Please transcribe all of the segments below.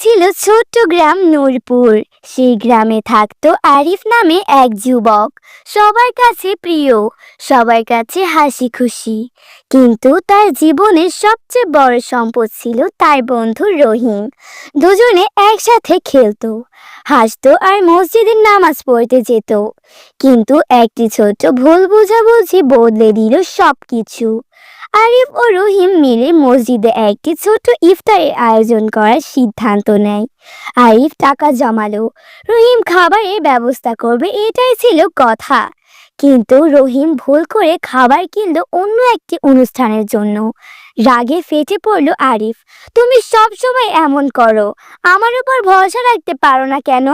ছিল ছোট্ট গ্রাম নূরপুর। সেই গ্রামে থাকতো আরিফ নামে এক যুবক। সবার কাছে প্রিয়, সবার কাছে হাসি খুশি। কিন্তু তার জীবনের সবচেয়ে বড় সম্পদ ছিল তার বন্ধু রহিম। দুজনে একসাথে খেলতো, হাসতো আর মসজিদের নামাজ পড়তে যেত। কিন্তু একটি ছোট্ট ভুল বোঝাবুঝি বদলে দিল সবকিছু। আরিফ ও রহিম মিলে মসজিদে একটি ছোট্ট ইফতারের আয়োজন করার সিদ্ধান্ত নেয়। আরিফ টাকা জমালো রহিম খাবারের ব্যবস্থা করবে এটাই ছিল কথা। কিন্তু রহিম ভুল করে খাবার কিনলো অন্য একটি অনুষ্ঠানের জন্য। রাগে ফেটে পড়ল আরিফ। তুমি সব সময় এমন করো। আমার উপর ভরসা রাখতে পারো না কেন?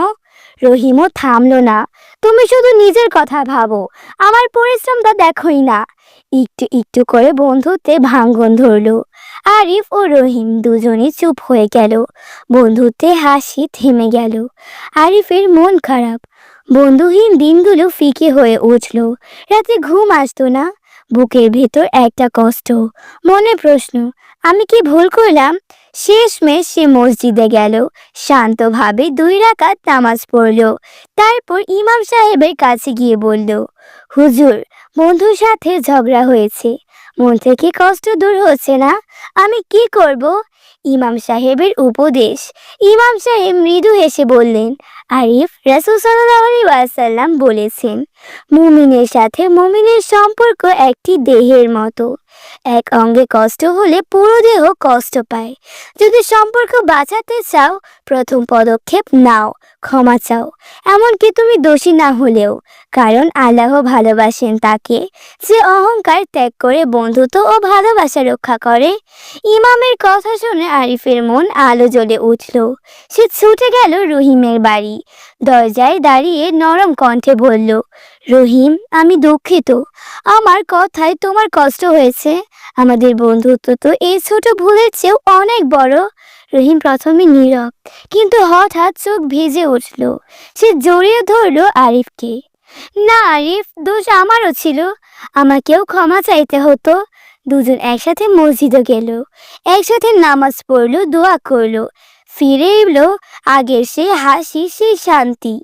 রহিমও থামলো না। তুমি শুধু নিজের কথা ভাবো, আমার পরিশ্রমটা দেখোই না। একটু একটু করে বন্ধুত্বে ভাঙ্গন ধরলো। আরিফ ও রহিম দুজনে চুপ হয়ে গেল। বন্ধুত্বে হাসি থেমে গেল। আরিফের মন খারাপ। বন্ধুহীন দিনগুলো ফিকে হয়ে উঠল। রাতে ঘুম আসতো না। বুকের ভেতর একটা কষ্ট, মনে প্রশ্ন, আমি কি ভুল করলাম? শেষমেশ সে মসজিদে গেল। শান্তভাবে দুই রাকাত নামাজ পড়ল। তারপর ইমাম সাহেবের কাছে গিয়ে বলল, হুজুর, বন্ধুর সাথে ঝগড়া হয়েছে। মন থেকে কষ্ট দূর হচ্ছে না? আমি কি করব? ইমাম সাহেবের উপদেশ। ইমাম সাহেব মৃদু হেসে বললেন, আরিফ, রাসুল ওয়াসাল্লাম বলেছেন, মুমিনের সাথে মুমিনের সম্পর্ক একটি দেহের মতো। এক অঙ্গে কষ্ট হলে পুরো দেহ কষ্ট পায়। যদি সম্পর্ক বাঁচাতে চাও, প্রথম পদক্ষেপ নাও, ক্ষমা চাও। এমনকি তুমি দোষী না হলেও, কারণ আল্লাহ ভালোবাসেন তাকে, যে অহংকার ত্যাগ করে বন্ধুত্ব ও ভালোবাসা রক্ষা করে। ইমামের কথা শুনে আরিফের মন আলো জ্বলে উঠল। সে ছুটে গেল রহিমের বাড়ি। দরজায় দাঁড়িয়ে নরম কণ্ঠে বলল, রহিম, আমি দুঃখিত। আমার কথায় তোমার কষ্ট হয়েছে। আমাদের বন্ধুত্ব তো এই ছোট ভুলের চেয়েও অনেক বড়। রহিম প্রথমে নীরব, কিন্তু হঠাৎ চোখ ভিজে উঠল। সে জড়িয়ে ধরলো আরিফকে। না আরিফ, দোষ আমারও ছিল। আমাকেও ক্ষমা চাইতে হতো। দুজন একসাথে মসজিদে গেল। একসাথে নামাজ পড়ল, দোয়া করল। ফিরে এলো আগের সে হাসি, সেই শান্তি।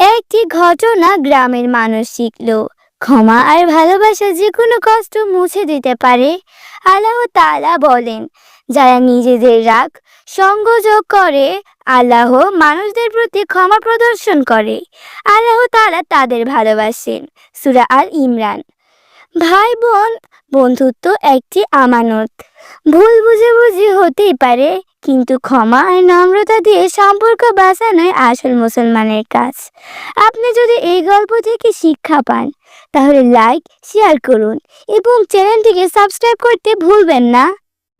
একটি ঘটনা গ্রামের মানুষ শিখলো। ক্ষমা আর ভালোবাসা যে কোনো কষ্ট মুছে দিতে পারে। আল্লাহ তালা বলেন, যারা নিজেদের রাগ সংযোগ করে, আল্লাহ মানুষদের প্রতি ক্ষমা প্রদর্শন করে। আল্লাহ তালা তাদের ভালোবাসেন। সুরা আল ইমরান। ভাই বোন বন্ধুত্ব একটি আমানত। ভুল বুঝাবুঝি হতেই পারে, কিন্তু ক্ষমা আর নম্রতা দিয়ে সম্পর্ক বাঁচানোই আসল মুসলমানের কাজ। আপনি যদি এই গল্প থেকে শিক্ষা পান, তাহলে লাইক শেয়ার করুন এবং চ্যানেলটিকে সাবস্ক্রাইব করতে ভুলবেন না।